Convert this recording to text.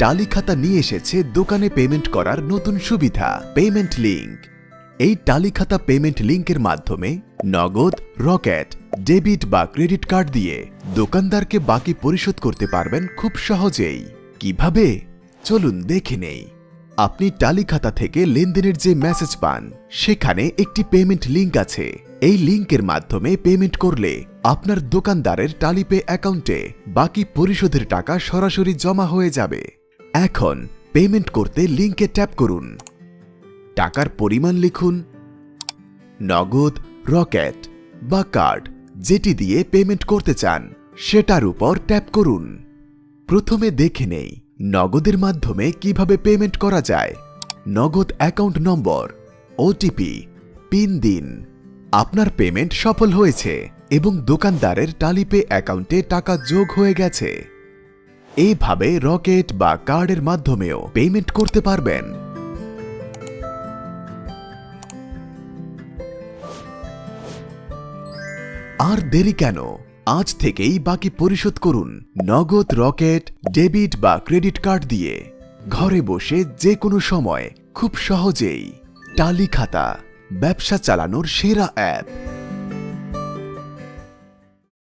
টালি খাতা নিয়ে এসেছে দোকানে পেমেন্ট করার নতুন সুবিধা পেমেন্ট লিঙ্ক এই টালি খাতা পেমেন্ট লিঙ্কের মাধ্যমে নগদ রকেট ডেবিট বা ক্রেডিট কার্ড দিয়ে দোকানদারকে বাকি পরিশোধ করতে পারবেন খুব সহজেই। কীভাবে? চলুন দেখে নেই। আপনি টালি খাতা থেকে লেনদেনের যে মেসেজ পান, সেখানে একটি পেমেন্ট লিঙ্ক আছে। এই লিঙ্কের মাধ্যমে পেমেন্ট করলে আপনার দোকানদারের টালিপে অ্যাকাউন্টে বাকি পরিশোধের টাকা সরাসরি জমা হয়ে যাবে। এখন পেমেন্ট করতে লিঙ্কে ট্যাপ করুন। টাকার পরিমাণ লিখুন, নগদ রকেট বা কার্ড যেটি দিয়ে পেমেন্ট করতে চান, সেটার উপর ট্যাপ করুন। প্রথমে দেখে নেই নগদের মাধ্যমে কীভাবে পেমেন্ট করা যায়। নগদ অ্যাকাউন্ট নম্বর ওটিপি পিন দিন। আপনার পেমেন্ট সফল হয়েছে এবং দোকানদারের টালিপে অ্যাকাউন্টে টাকা যোগ হয়ে গেছে। এইভাবে রকেট বা কার্ডের মাধ্যমেও পেমেন্ট করতে পারবেন। আর দেরি কেন? আজ থেকেই বাকি পরিশোধ করুন নগদ রকেট, ডেবিট বা ক্রেডিট কার্ড দিয়ে। ঘরে বসে যে কোনো সময়, খুব সহজেই। টালি খাতা ব্যবসা চালানোর সেরা অ্যাপ।